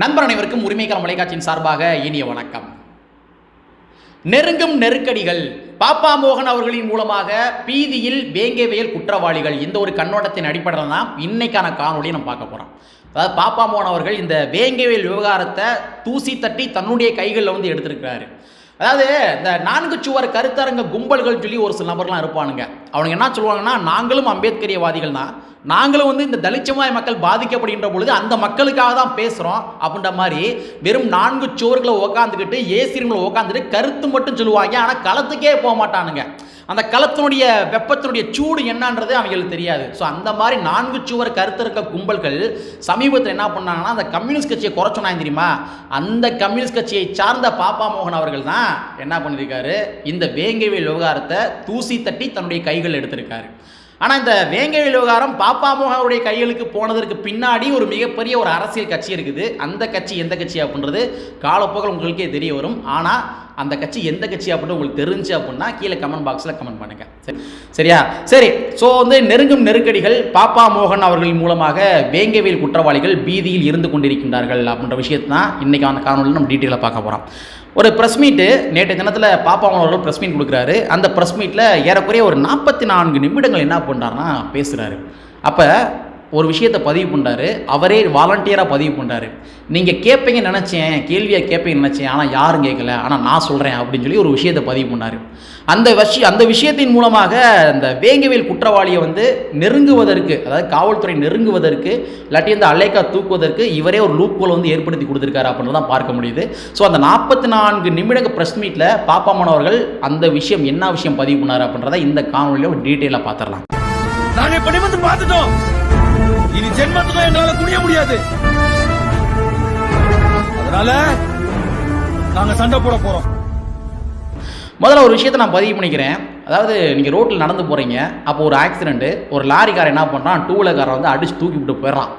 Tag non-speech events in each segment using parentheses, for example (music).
நண்பர் அனைவருக்கும் உரிமைக்கான தொலைக்காட்சியின் சார்பாக இனிய வணக்கம். நெருங்கும் நெருக்கடிகள் பாப்பா மோகன் அவர்களின் மூலமாக பீதியில் வேங்கவேல் குற்றவாளிகள் இந்த ஒரு கண்ணோட்டத்தின் அடிப்படையில் தான் இன்னைக்கான காணொலியை நம்ம பார்க்க போகிறோம் அதாவது பாப்பா மோகன் அவர்கள் இந்த வேங்கேவையல் விவகாரத்தை தூசி தட்டி தன்னுடைய கைகளில் வந்து எடுத்திருக்கிறாரு. அதாவது இந்த நான்கு சுவர் கருத்தரங்க கும்பல்கள் சொல்லி ஒரு சில நபர்லாம் இருப்பானுங்க. அவனுங்க என்ன சொல்லுவாங்கன்னா நாங்களும் அம்பேத்கரியவாதிகள் தான் நாங்களும் வந்து இந்த தலித் சமுதாய மக்கள் பாதிக்கப்படுகின்ற பொழுது அந்த மக்களுக்காக தான் பேசுகிறோம் அப்படின்ற மாதிரி வெறும் நான்கு சுவர்களை உக்காந்துக்கிட்டு ஏசி உக்காந்துட்டு கருத்து மட்டும் சொல்லுவாங்க. ஆனால் களத்துக்கே போக மாட்டானுங்க. அந்த களத்தினுடைய வெப்பத்தினுடைய சூடு என்னன்றது அவங்களுக்கு தெரியாது. ஸோ அந்த மாதிரி நான்கு சுவர் கருத்திருக்க கும்பல்கள் சமீபத்தில் என்ன பண்ணாங்கன்னா அந்த கம்யூனிஸ்ட் கட்சியை குறைச்சோனாங்க தெரியுமா? அந்த கம்யூனிஸ்ட் கட்சியை சார்ந்த பாப்பா மோகன் அவர்கள் தான் என்ன பண்ணியிருக்காரு? இந்த வேங்கவேல் விவகாரத்தை தூசி தட்டி தன்னுடைய கைகள் எடுத்திருக்காரு. ஆனால் இந்த வேங்கை விவகாரம் பாப்பா மோகனுடைய கைகளுக்கு போனதற்கு பின்னாடி ஒரு மிகப்பெரிய ஒரு அரசியல் கட்சி இருக்குது. அந்த கட்சி எந்த கட்சி அப்படின்றது காலப்போக்கில் உங்களுக்கே தெரிய வரும். ஆனால் அந்த கட்சி எந்த கட்சி அப்படின்னு உங்களுக்கு தெரிஞ்சு அப்படின்னா கீழே கமெண்ட் பாக்ஸில் கமெண்ட் பண்ணுங்க. சரி சரியா? சரி ஸோ வந்து நெருங்கும் நெருக்கடிகள் பாப்பா மோகன் அவர்கள் மூலமாக வேங்கவேல் குற்றவாளிகள் பீதியில் இருந்து கொண்டிருக்கின்றார்கள் அப்படின்ற விஷயத்தான் இன்றைக்கான காணொலியில் நம்ம டீட்டெயிலாக பார்க்க போகிறோம் ஒரு ப்ரெஸ் மீட்டு நேற்று தினத்தில் பாப்பா அவர்கள் ப்ரெஸ் மீட் கொடுக்குறாரு. அந்த ப்ரெஸ் மீட்டில் ஏறக்குறைய ஒரு நாற்பத்தி நான்கு நிமிடங்கள் என்ன பண்ணுறாருன்னா பேசுகிறாரு அப்போ ஒரு விஷயத்தை பதிவு பண்ணுறாரு அவரே வாலண்டியராக பதிவு பண்ணுறாரு நீங்கள் கேட்பீங்க நினச்சேன் கேள்வியை கேட்பீங்க நினச்சேன் ஆனால் யாரும் கேட்கல ஆனால் நான் சொல்கிறேன் அப்படின்னு சொல்லி ஒரு விஷயத்தை பதிவு பண்ணார் அந்த விஷய அந்த விஷயத்தின் மூலமாக இந்த வேங்கவேல் குற்றவாளியை வந்து நெருங்குவதற்கு அதாவது காவல்துறை நெருங்குவதற்கு இல்லாட்டி இந்த அலைக்கா தூக்குவதற்கு இவரே ஒரு லூப் வந்து ஏற்படுத்தி கொடுத்துருக்காரு அப்படின்னு தான் பார்க்க முடியுது. ஸோ அந்த நாற்பத்தி நான்கு நிமிடங்க ப்ரெஸ் மீட்டில் பாப்பாமன் அவர்கள் அந்த விஷயம் என்ன விஷயம் பதிவு பண்ணார் அப்படின்றத இந்த காணொலியில் ஒரு டீட்டெயிலாக பார்த்துடலாம். நாங்கள் இப்படி வந்து பார்த்துட்டோம். இனி ஜென்மத்துக்கும் எங்களால துணிய முடியாது. அதனால நாங்க சண்டை போட போறோம். முதல்ல ஒரு விஷயத்தை நான் பதிவு பண்ணிக்கிறேன். அதாவது நீங்கள் ரோட்டில் நடந்து போகிறீங்க அப்போ ஒரு ஆக்சிடென்ட்டு ஒரு லாரிக்காரன் என்ன பண்ணுறான் டூ வீலர்காரன் வந்து அடிச்சு தூக்கி விட்டு போயிடுறான்.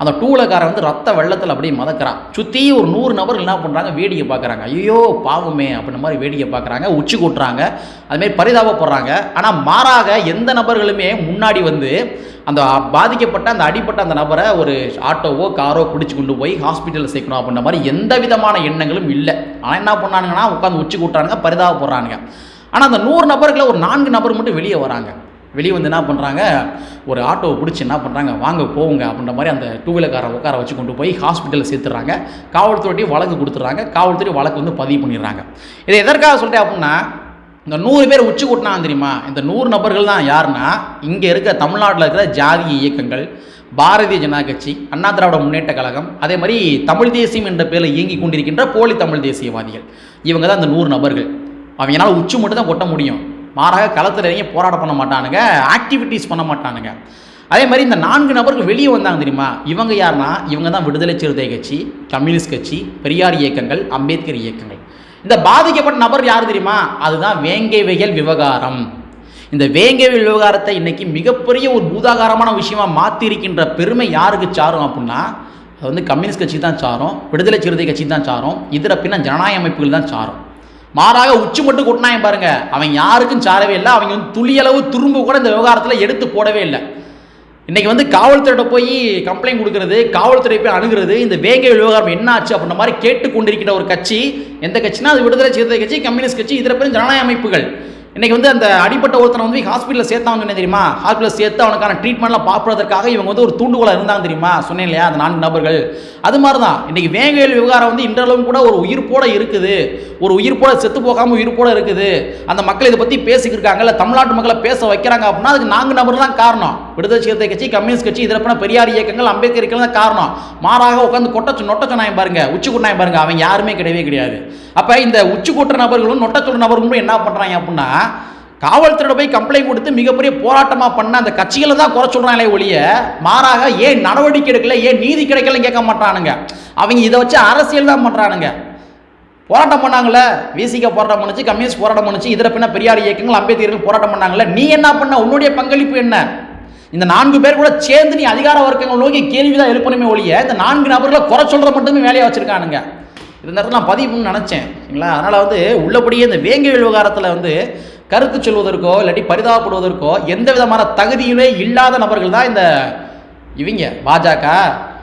அந்த டூலக்காரன் வந்து ரத்த வெள்ளத்தில் அப்படியே மதக்கிறான். சுற்றி ஒரு நூறு நபர்கள் என்ன பண்ணுறாங்க வேடிக்கை பார்க்குறாங்க. ஐயோ பாவமே அப்படின்ற மாதிரி வேடிக்கை பார்க்குறாங்க. உச்சி கூட்டுறாங்க. அதுமாரி பரிதாபப்படுறாங்க. ஆனால் மாறாக எந்த நபர்களுமே முன்னாடி வந்து அந்த பாதிக்கப்பட்ட அந்த அடிப்பட்ட அந்த நபரை ஒரு ஆட்டோவோ காரோ பிடிச்சி கொண்டு போய் ஹாஸ்பிட்டலில் சேர்க்கணும் அப்படின்ற மாதிரி எந்த விதமான எண்ணங்களும் இல்லை. ஆனால் என்ன பண்ணானுங்கன்னா உட்காந்து உச்சி கூட்டுறானுங்க பரிதாபப்படுறானுங்க. ஆனால் அந்த நூறு நபர்களை ஒரு நான்கு நபர் மட்டும் வெளியே வராங்க. வெளியே வந்து என்ன பண்ணுறாங்க ஒரு ஆட்டோவை பிடிச்சி என்ன பண்ணுறாங்க வாங்க போங்க அப்படின்ற மாதிரி அந்த டூ வீலர்காரை உட்கார வச்சு கொண்டு போய் ஹாஸ்பிட்டலில் சேர்த்துறாங்க. காவல்துறையும் வழக்கு கொடுத்துட்றாங்க. காவல்துறை வழக்கு வந்து பதிவு பண்ணிடுறாங்க. இதை எதற்காக சொல்கிறேன் அப்படின்னா இந்த நூறு பேர் உச்சி கூட்டினா தெரியுமா? இந்த நூறு நபர்கள் தான் யாருன்னா இங்கே இருக்க தமிழ்நாட்டில் இருக்கிற ஜாதிய இயக்கங்கள் பாரதிய ஜனதா கட்சி அண்ணா திராவிட முன்னேற்ற கழகம் அதே மாதிரி தமிழ் தேசியம் என்ற பேரில் இயங்கி கொண்டிருக்கின்ற போலி தமிழ் தேசியவாதிகள். இவங்க தான் அந்த நூறு நபர்கள். அவங்களால உச்சி மட்டும் தான் கொட்ட முடியும். மாறாக களத்தில் இறங்கி போராட பண்ண மாட்டானுங்க ஆக்டிவிட்டீஸ் பண்ண மாட்டானுங்க. அதே மாதிரி இந்த நான்கு நபர்கள் வெளியே வந்தாங்க தெரியுமா? இவங்க யாருன்னா இவங்க தான் விடுதலை சிறுத்தை கட்சி கம்யூனிஸ்ட் கட்சி பெரியார் இயக்கங்கள் அம்பேத்கர் இயக்கங்கள். இந்த பாதிக்கப்பட்ட நபர் யார் தெரியுமா? அதுதான் வேங்கை வேங்கைவைகள் விவகாரம். இந்த வேங்கை விவகாரத்தை இன்னைக்கு மிகப்பெரிய ஒரு பூதாகாரமான விஷயமா மாற்றியிருக்கின்ற பெருமை யாருக்கு சாரும் அப்படின்னா அது வந்து கம்யூனிஸ்ட் கட்சி தான் சாரும் விடுதலை சிறுத்தை கட்சி தான் சாரும் இதர பின்ன ஜனநாயக அமைப்புகள் தான் சாரும். மாறாக உச்சி மட்டும் கொட்டினாங்க பாருங்க. அவன் யாருக்கும் சாரவே இல்லை. அவங்க வந்து துளியளவு துரும்பு கூட இந்த விவகாரத்தில் எடுத்து போடவே இல்லை. இன்றைக்கி வந்து காவல்துறையிட்ட போய் கம்ப்ளைண்ட் கொடுக்கறது காவல்துறை போய் அணுகிறது இந்த வேங்கை விவகாரம் என்ன ஆச்சு அப்படின்ற மாதிரி கேட்டு கொண்டிருக்கிற ஒரு கட்சி எந்த கட்சினா அது விடுதலை சிறுத்தை கட்சி கம்யூனிஸ்ட் கட்சி இதர பேரும் ஜனநாயக அமைப்புகள். இன்றைக்கி வந்து அந்த அடிப்பட்ட ஒருத்தனை வந்து ஹாஸ்பிட்டலில் சேர்த்தாங்க என்ன தெரியுமா? ஹாஸ்பிட்டலில் சேர்த்து அவனுக்கான ட்ரீட்மெண்ட்லாம் பார்ப்பதற்காக இவங்க வந்து ஒரு தூண்டுகோலாக இருந்தாங்க தெரியுமா? சொன்னேன் இல்லையா அந்த நான்கு நபர்கள். அது மாதிரி தான் இன்றைக்கி வேங்கையில் விவகாரம் வந்து இன்றளவும் கூட ஒரு உயிர்ப்போட இருக்குது. ஒரு உயிர்ப்போட செத்து போகாமல் உயிர்ப்போட இருக்குது. அந்த மக்கள் இதை பற்றி பேசிக்கிருக்காங்க இல்லை தமிழ்நாட்டு மக்களை பேச வைக்கிறாங்க அப்படின்னா அதுக்கு நான்கு நபர் தான் காரணம். விடுதலை சிறுத்தை கட்சி கம்யூனிஸ்ட் கட்சி இதில் பண்ண பெரியார் இயக்கங்கள் அம்பேத்கர் தான் காரணம். மாறாக உட்காந்து கொட்டச்சு நொட்ட சொன்னாங்க பாருங்க. உச்சி கூட்டினாங்க பாருங்க. அவன் யாருமே கிடையவே கிடையாது. அப்போ இந்த உச்சி கூட்டுற நபர்களும் நொட்ட சொல்ற நபர்களும் என்ன பண்ணுறாங்க அப்படின்னா காவல்துறையோட போய் கம்ப்ளைண்ட் கொடுத்து மிகப்பெரிய போராட்டமாக பண்ண அந்த கட்சிகளை தான் குறை சொல்கிறாங்களே ஒழிய மாறாக ஏன் நடவடிக்கை எடுக்கல ஏன் நீதி கிடைக்கலன்னு கேட்க மாட்டானுங்க. அவங்க இதை வச்சு அரசியல் தான் பண்ணுறானுங்க போராட்டம் பண்ணாங்களே விசிக போராட்டம் பண்ணுச்சு கம்யூனிஸ்ட் போராட்டம் பண்ணுச்சு இதர பின்ன பெரியார் இயக்கங்கள் அம்பேத்கர்கள் போராட்டம் பண்ணாங்களே நீ என்ன பண்ண? உன்னுடைய பங்களிப்பு என்ன? இந்த நான்கு பேர் கூட சேர்ந்து நீ அதிகார வர்க்கங்கள் நோக்கி கேள்வி தான் எழுப்பணுமே ஒழிய இந்த நான்கு நபர்களை குறை சொல்கிற மட்டுமே வேலையாக வச்சுருக்கானுங்க. இந்த நேரத்தில் நான் பதிவுன்னு நினச்சேன் சரிங்களா? அதனால் வந்து உள்ளபடியே இந்த வேங்கை விவகாரத்தில் வந்து கருத்து சொல்வதற்கோ இல்லாட்டி பரிதாபப்படுவதற்கோ எந்த விதமான தகுதியுமே இல்லாத நபர்கள் தான் இந்த இவங்க. பாஜக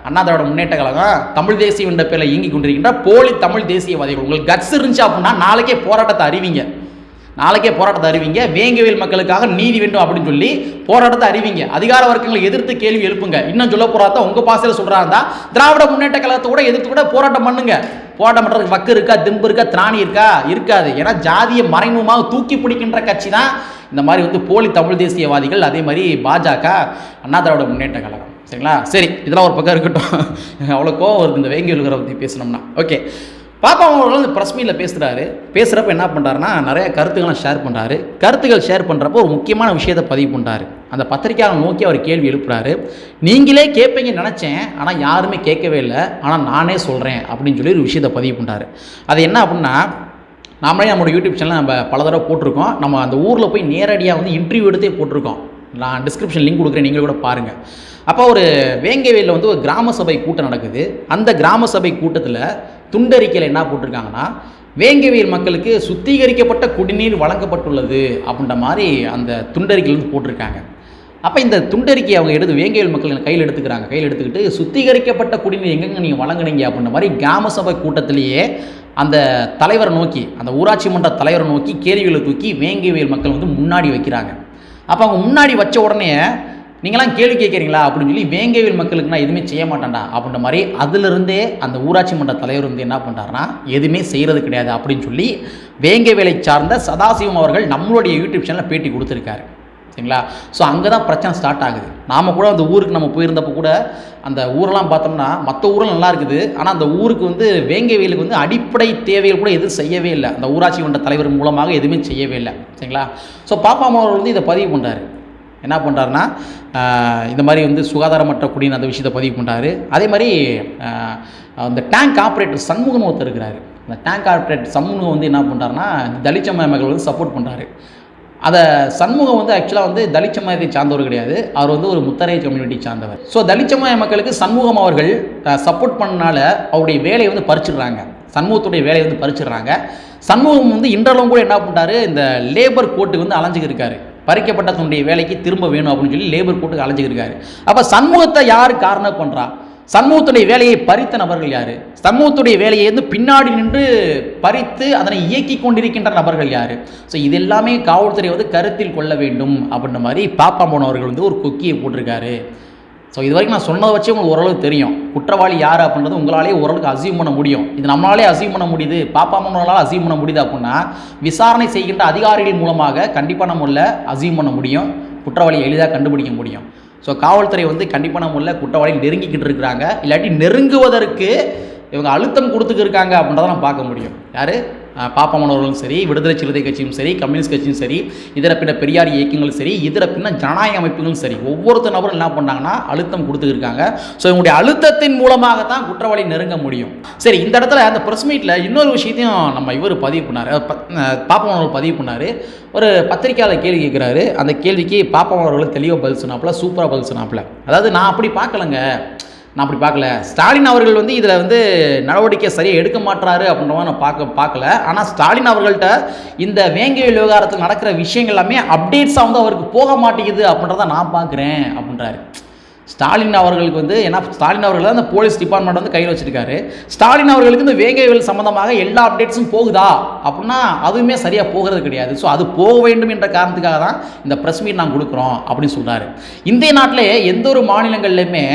அண்ணா திராவிட முன்னேற்ற கழகம் தமிழ் தேசியம் என்ற பேரில் இயங்கி கொண்டிருக்கின்ற போலி தமிழ் தேசியவாதிகள். உங்களுக்கு கட்ஸ் இருந்துச்சு அப்படின்னா நாளைக்கே போராட்டத்தை அறிவிங்க. நாளைக்கே போராட்டத்தை அறிவிங்க. வேங்கவேல் மக்களுக்காக நீதி வேண்டும் அப்படின்னு சொல்லி போராட்டத்தை அறிவிங்க. அதிகார வர்க்கங்களை எதிர்த்து கேள்வி எழுப்புங்க. இன்னும் சொல்ல போறாதான் உங்க பாசையில் சொல்றாங்க திராவிட முன்னேற்ற கழகத்தை கூட எதிர்த்து கூட போராட்டம் பண்ணுங்க. போராட்டம் பண்றதுக்கு வக்கு இருக்கா திம்பு இருக்கா திராணி இருக்கா? இருக்காது. ஏன்னா ஜாதியை மறைமுகமாக தூக்கி பிடிக்கின்ற கட்சி தான் இந்த மாதிரி வந்து போலி தமிழ் தேசியவாதிகள் அதே மாதிரி பாஜக அண்ணா திராவிட முன்னேற்ற கழகம். சரிங்களா? சரி இதெல்லாம் ஒரு பக்கம் இருக்கட்டும். (laughs) அவ்வளோ கோவம் இருக்குது இந்த வேங்கவேலுகிற பற்றி பேசணும்னா. ஓகே. பாப்பா அவங்களோட வந்து ப்ரெஸ் மீட்டில் பேசுகிறாரு பேசுகிறப்ப என்ன பண்ணுறாருன்னா நிறைய கருத்துக்களை ஷேர் பண்ணுறாரு கருத்துக்கள் ஷேர் பண்ணுறப்போ ஒரு முக்கியமான விஷயத்தை பதிவு பண்ணுறாரு அந்த பத்திரிக்கையாளர் நோக்கி அவர் கேள்வி எழுப்புறாரு. நீங்களே கேட்பீங்கன்னு நினச்சேன் ஆனால் யாருமே கேட்கவே இல்லை. ஆனால் நானே சொல்கிறேன் அப்படின்னு சொல்லி ஒரு விஷயத்தை பதிவு பண்ணுறாரு அது என்ன அப்படின்னா நாமளே நம்மளோட யூடியூப் சேனல் நம்ம பல தடவை போட்டிருக்கோம். நம்ம அந்த ஊரில் போய் நேரடியாக வந்து இன்டர்வியூ எடுத்தே போட்டிருக்கோம். நான் டிஸ்கிரிப்ஷன் லிங்க் கொடுக்குறேன் நீங்கள் கூட பாருங்கள் அப்போ ஒரு வேங்கவேலில் வந்து ஒரு கிராம சபை கூட்டம் நடக்குது. அந்த கிராம சபை கூட்டத்தில் துண்டறிக்கையில் என்ன போட்டிருக்காங்கன்னா வேங்கவியல் மக்களுக்கு சுத்திகரிக்கப்பட்ட குடிநீர் வழங்கப்பட்டுள்ளது அப்படின்ற மாதிரி அந்த துண்டறிக்கையில் வந்து போட்டிருக்காங்க. அப்போ இந்த துண்டறிக்கை அவங்க எடுத்து வேங்கவியல் மக்கள் கையில் எடுத்துக்கிறாங்க? கையில் எடுத்துக்கிட்டு சுத்திகரிக்கப்பட்ட குடிநீர் எங்கெங்க நீங்கள் வழங்குனீங்க அப்படின்ற மாதிரி கிராம சபை கூட்டத்திலேயே அந்த தலைவரை நோக்கி அந்த ஊராட்சி மன்ற தலைவரை நோக்கி கேள்விகளை தூக்கி வேங்கவியல் மக்கள் வந்து முன்னாடி வைக்கிறாங்க. அப்போ அவங்க முன்னாடி வச்ச உடனே நீங்களாம் கேள்வி கேட்குறீங்களா அப்படின்னு சொல்லி வேங்கைவில் மக்களுக்கு நான் எதுவுமே செய்ய மாட்டேன்டா அப்படின்ற மாதிரி அதிலிருந்தே அந்த ஊராட்சி மன்ற தலைவர் வந்து என்ன பண்ணுறாருனா எதுவுமே செய்கிறது கிடையாது அப்படின்னு சொல்லி வேங்கவேலை சார்ந்த சதாசிவம் அவர்கள் நம்மளுடைய யூடியூப் சேனலில் பேட்டி கொடுத்துருக்காரு. சரிங்களா? ஸோ அங்கே தான் பிரச்சனை ஸ்டார்ட் ஆகுது. நாம் கூட அந்த ஊருக்கு நம்ம போயிருந்தப்போ கூட அந்த ஊரெல்லாம் பார்த்தோம்னா மற்ற ஊரெலாம் நல்லா இருக்குது. ஆனால் அந்த ஊருக்கு வந்து வேங்கவேலுக்கு வந்து அடிப்படை தேவைகள் கூட எதுவும் செய்யவே இல்லை. அந்த ஊராட்சி மன்ற தலைவர் மூலமாக எதுவுமே செய்யவே இல்லை. சரிங்களா? ஸோ பாப்பா அம்மா அவர்கள் வந்து இதை பதிவு பண்ணுறாரு என்ன பண்ணுறாருன்னா இந்த மாதிரி வந்து சுகாதாரமற்ற குடின்னு அந்த விஷயத்தை பதிவு பண்ணுறாரு அதே மாதிரி அந்த டேங்க் ஆப்ரேட்டர் சண்முகம் ஒருத்தர் இருக்கிறாரு. அந்த டேங்க் ஆப்ரேட்டர் சண்முகம் வந்து என்ன பண்ணுறாருன்னா தலிச்ச மகள் மக்கள் வந்து சப்போர்ட் பண்ணுறாரு அதை சண்முகம் வந்து ஆக்சுவலாக வந்து தலித் சமயத்தை சார்ந்தவர் கிடையாது. அவர் வந்து ஒரு முத்தரை கம்யூனிட்டி சார்ந்தவர். ஸோ தலித் மக்களுக்கு சண்முகம் அவர்கள் சப்போர்ட் பண்ணனால அவருடைய வேலையை வந்து பறிச்சிடுறாங்க. சண்முகத்துடைய வேலையை வந்து பறிச்சிடுறாங்க. சண்முகம் வந்து இன்றளவும் கூட என்ன பண்ணிட்டாரு இந்த லேபர் கோர்ட்டுக்கு வந்து அலைஞ்சிக்கிருக்காரு பறிக்கப்பட்ட தன்னுடைய வேலைக்கு திரும்ப வேணும் அப்படின்னு சொல்லி லேபர் கூட்டுக்கு அலைஞ்சிருக்காரு அப்போ சண்முகத்தை யார் காரணம் பண்ணுறா சமூகத்துடைய வேலையை பறித்த நபர்கள் யார்? சமூகத்துடைய வேலையை வந்து பின்னாடி நின்று பறித்து அதனை இயக்கி கொண்டிருக்கின்ற நபர்கள் யார்? ஸோ இது எல்லாமே காவல்துறை வந்து கருத்தில் கொள்ள வேண்டும் அப்படின்ற மாதிரி பாப்பா போனவர்கள் வந்து ஒரு கொக்கியை போட்டிருக்காரு. ஸோ இது வரைக்கும் நான் சொன்னதை வச்சு உங்களுக்கு ஓரளவுக்கு தெரியும். குற்றவாளி யார் அப்படின்றது உங்களாலே ஓரளவுக்கு அசீவ் பண்ண முடியும். இது நம்மளாலே அசீவ் பண்ண முடியுது. பாப்பா மன்னர்களால் அசீவ் பண்ண முடியுது அப்படின்னா விசாரணை செய்கின்ற அதிகாரிகள் மூலமாக கண்டிப்பாக நம்மள அசீவ் பண்ண முடியும். குற்றவாளியை எளிதாக கண்டுபிடிக்க முடியும். ஸோ காவல்துறை வந்து கண்டிப்பாக நம்மள குற்றவாளி நெருங்கிக்கிட்டு இருக்கிறாங்க. இல்லாட்டி நெருங்குவதற்கு இவங்க அழுத்தம் கொடுத்துக்கிருக்காங்க அப்படின்றத நம்ம பார்க்க முடியும். யார்? பாப்பமனவர்களும் சரி விடுதலை சிறுத்தை கட்சியும் சரி கம்யூனிஸ்ட் கட்சியும் சரி இதர பின்ன பெரியார் இயக்கங்களும் சரி இதர பின்ன ஜனநாயக அமைப்புகளும் சரி ஒவ்வொருத்தர் நபரும் என்ன பண்ணாங்கன்னா அழுத்தம் கொடுத்துருக்காங்க ஸோ இவங்களுடைய அழுத்தத்தின் மூலமாக தான் குற்றவாளி நெருங்க முடியும். சரி இந்த இடத்துல அந்த ப்ரெஸ் மீட்டில் இன்னொரு விஷயத்தையும் நம்ம இவர் பதிவு பண்ணார். பாப்பமனவர்கள் பதிவு பண்ணார். ஒரு பத்திரிக்கையாளர் கேள்வி கேட்குறாரு. அந்த கேள்விக்கு பாப்பமனவர்கள் தெளிவாக பதில் சொன்னாப்புல சூப்பராக பதில் சொன்னாப்புல. அதாவது நான் அப்படி பார்க்கலங்க. நான் அப்படி பார்க்கல. ஸ்டாலின் அவர்கள் வந்து இதில் வந்து நடவடிக்கை சரியாக எடுக்க மாட்டாரு அப்படின்ற மாதிரி நான் பார்க்க பார்க்கல. ஆனால் ஸ்டாலின் அவர்கள்ட்ட இந்த வேங்கவேல் விவகாரத்தில் நடக்கிற விஷயங்கள் எல்லாமே அப்டேட்ஸாக வந்து அவருக்கு போக மாட்டேங்குது அப்படின்றத நான் பார்க்குறேன் அப்படின்றாரு. ஸ்டாலின் அவர்களுக்கு வந்து ஏன்னா ஸ்டாலின் அவர்கள் தான் அந்த போலீஸ் டிபார்ட்மெண்ட் வந்து கையில் வச்சிருக்காரு. ஸ்டாலின் அவர்களுக்கு இந்த வேங்கவேல் சம்மந்தமாக எல்லா அப்டேட்ஸும் போகுதா? அப்படின்னா அதுவுமே சரியாக போகிறது கிடையாது. ஸோ அது போக வேண்டும் என்ற காரணத்துக்காக தான் இந்த ப்ரெஸ் மீட் நாங்கள் கொடுக்குறோம் அப்படின்னு சொல்கிறாரு இந்திய நாட்டிலே எந்த ஒரு மாநிலங்கள்லையுமே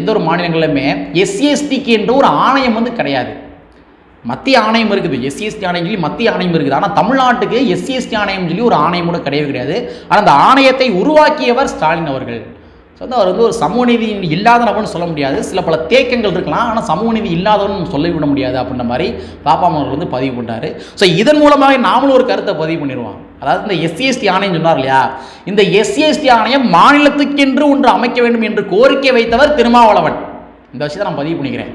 எந்த ஒரு மாநிலங்கள்லையுமே எஸ்சிஎஸ்டிக்கு என்ற ஒரு ஆணையம் வந்து கிடையாது. மத்திய ஆணையம் இருக்குது. எஸ்சிஎஸ்டி ஆணையம் சொல்லி மத்திய ஆணையம் இருக்குது. ஆனால் தமிழ்நாட்டுக்கு எஸ்சிஎஸ்டி ஆணையம் சொல்லி ஒரு ஆணையம் கூட கிடையவே கிடையாது. ஆனால் அந்த ஆணையத்தை உருவாக்கியவர் ஸ்டாலின் அவர்கள். ஸோ வந்து அவர் வந்து ஒரு சமூக நீதி இல்லாத நபர்னு சொல்ல முடியாது. சில பல தேக்கங்கள் இருக்கலாம். ஆனால் சமூக நீதி இல்லாதவன்னு சொல்லிவிட முடியாது அப்படின்ற மாதிரி பாப்பா அவர்கள் வந்து பதிவு பண்ணார் ஸோ இதன் மூலமாக நாமளும் ஒரு கருத்தை பதிவு பண்ணிடுவோம். அதாவது இந்த எஸ்சிஎஸ்டி ஆணையம் சொன்னார் இல்லையா? இந்த எஸ்சிஎஸ்டி ஆணையம் மாநிலத்துக்கென்று ஒன்று அமைக்க வேண்டும் என்று கோரிக்கை வைத்தவர் திருமாவளவன். இந்த விஷயத்தை நான் பதிவு பண்ணிக்கிறேன்.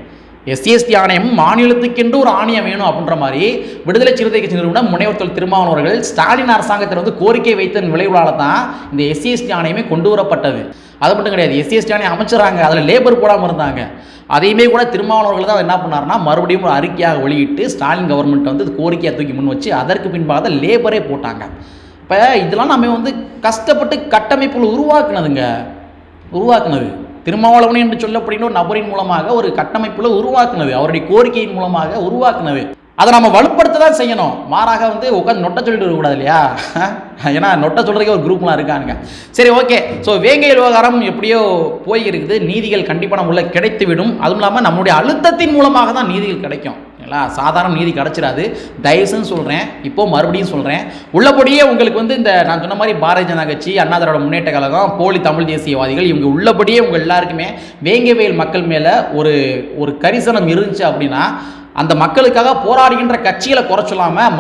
எஸ்சிஎஸ்டி ஆணையம் மாநிலத்துக்கென்று ஒரு ஆணையம் வேணும் அப்படின்ற மாதிரி விடுதலை சிறுத்தை கட்சி நிறுவனம் முனைவர் தொல் திருமாவளவன் ஸ்டாலின் அரசாங்கத்தில் வந்து கோரிக்கை வைத்த விளைவுகளால் தான் இந்த எஸ்சிஎஸ்டி ஆணையமே கொண்டு வரப்பட்டது. அது மட்டும் கிடையாது எஸ்சிஎஸ்டி ஆணையம் அமைச்சராங்க அதில் லேபர் போடாமல் இருந்தாங்க. அதையுமே கூட திருமாவளவர்கள் தான் என்ன பண்ணாருன்னா மறுபடியும் ஒரு அறிக்கையாக வெளியிட்டு ஸ்டாலின் கவர்மெண்ட் வந்து கோரிக்கையை தூக்கி முன் வச்சு அதற்கு பின்பாக தான் லேபரே போட்டாங்க. இப்போ இதெல்லாம் நம்ம வந்து கஷ்டப்பட்டு கட்டமைப்புகள் உருவாக்குனதுங்க. உருவாக்குனது. திருமாவளவன் என்று சொல்லப்படுகிற ஒரு நபரின் மூலமாக ஒரு கட்டமைப்பில் உருவாக்குனது அவருடைய கோரிக்கையின் மூலமாக உருவாக்குனது. அதை நம்ம வலுப்படுத்த தான் செய்யணும். மாறாக வந்து உட்காந்து நொட்ட சொல்லிட்டு இருக்கக்கூடாது இல்லையா? (laughs) ஏன்னா நொட்ட சொல்கிறதுக்கே ஒரு குரூப்லாம் இருக்கானுங்க. சரி ஓகே ஸோ வேங்கை விவகாரம் எப்படியோ போய் இருக்குது நீதிகள் கண்டிப்பாக நம்ம உள்ள கிடைத்து விடும் அதுவும் இல்லாமல் நம்மளுடைய அழுத்தத்தின் மூலமாக தான் நீதிகள் கிடைக்கும். சரிங்களா? சாதாரண நீதி கிடச்சிடாது தயவுசுன்னு சொல்கிறேன் இப்போ மறுபடியும் சொல்கிறேன் உள்ளபடியே உங்களுக்கு வந்து இந்த நான் சொன்ன மாதிரி பாரதிய ஜனதா கட்சி அண்ணா திராவிட முன்னேற்ற கழகம் போலி தமிழ் தேசியவாதிகள் இவங்க உள்ளபடியே உங்கள் எல்லாருக்குமே வேங்கவேல் மக்கள் மேலே ஒரு ஒரு கரிசனம் இருந்துச்சு அப்படின்னா அந்த மக்களுக்காக போராடுகின்ற கட்சிகளை குறை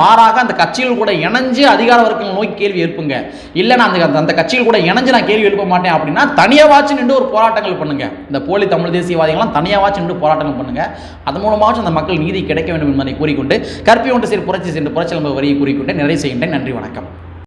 மாறாக அந்த கட்சிகள் கூட இணைஞ்சு அதிகார வர்க்கங்கள் நோக்கி கேள்வி எழுப்புங்க. இல்லை நான் அந்த அந்த கட்சிகள் கூட இணைஞ்சு நான் கேள்வி எழுப்ப மாட்டேன் அப்படின்னா தனியாவாச்சு நின்று ஒரு போராட்டங்கள் பண்ணுங்க. இந்த போலி தமிழ் தேசியவாதிகள்லாம் தனியாவாச்சு நின்று போராட்டங்கள் பண்ணுங்க. அதன் மூலமாச்சும் அந்த மக்கள் நீதி கிடைக்க வேண்டும் என்பதை கூறிக்கொண்டு கற்பி ஒன்று சரி புரட்சி சென்று புரட்சி வரியை கூறிக்கொண்டு நிறைவு செய்கின்றேன். நன்றி வணக்கம்.